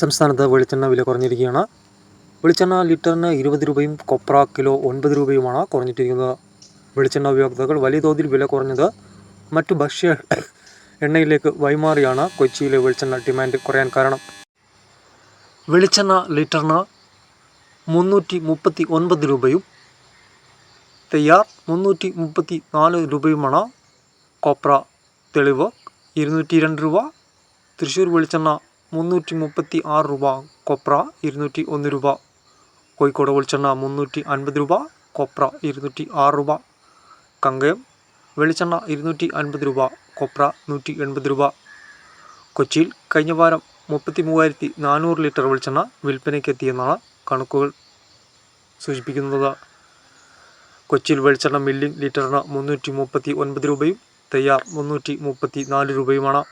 സംസ്ഥാനത്ത് വെളിച്ചെണ്ണ വില കുറഞ്ഞിരിക്കുകയാണ്. വെളിച്ചെണ്ണ ലിറ്ററിന് ഇരുപത് രൂപയും കൊപ്ര കിലോ ഒൻപത് രൂപയുമാണ് കുറഞ്ഞിട്ടിരിക്കുന്നത്. വെളിച്ചെണ്ണ ഉപയോക്താക്കൾ വലിയ തോതിൽ വില കുറഞ്ഞത് മറ്റു ഭക്ഷ്യ എണ്ണയിലേക്ക് വൈമാറിയാണ് കൊച്ചിയിലെ വെളിച്ചെണ്ണ ഡിമാൻഡ് കുറയാൻ കാരണം. വെളിച്ചെണ്ണ ലിറ്ററിന് മുന്നൂറ്റി മുപ്പത്തി ഒൻപത് രൂപയും തയ്യാർ മുന്നൂറ്റി മുപ്പത്തി നാല് രൂപയുമാണ് കൊപ്ര തെളിവ്. ഇരുന്നൂറ്റി രണ്ട് രൂപ. തൃശ്ശൂർ വെളിച്ചെണ്ണ മുന്നൂറ്റി മുപ്പത്തി ആറ് രൂപ. കൊപ്ര ഇരുന്നൂറ്റി ഒന്ന് രൂപ. കോഴിക്കോട് വെളിച്ചെണ്ണ മുന്നൂറ്റി അൻപത് രൂപ. കൊപ്ര ഇരുന്നൂറ്റി ആറ് രൂപ. കങ്കയം വെളിച്ചെണ്ണ ഇരുന്നൂറ്റി അൻപത് രൂപ. കൊപ്ര നൂറ്റി എൺപത് രൂപ. കൊച്ചിയിൽ കഴിഞ്ഞ വാരം മുപ്പത്തി മൂവായിരത്തി നാനൂറ് ലിറ്റർ വെളിച്ചെണ്ണ വിൽപ്പനയ്ക്കെത്തിയെന്നാണ് കണക്കുകൾ സൂചിപ്പിക്കുന്നത്. കൊച്ചിയിൽ വെളിച്ചെണ്ണ മില്ലിംഗ് ലിറ്ററിന് മുന്നൂറ്റി മുപ്പത്തി ഒൻപത് രൂപയും തയ്യാർ മുന്നൂറ്റി മുപ്പത്തി നാല് രൂപയുമാണ്.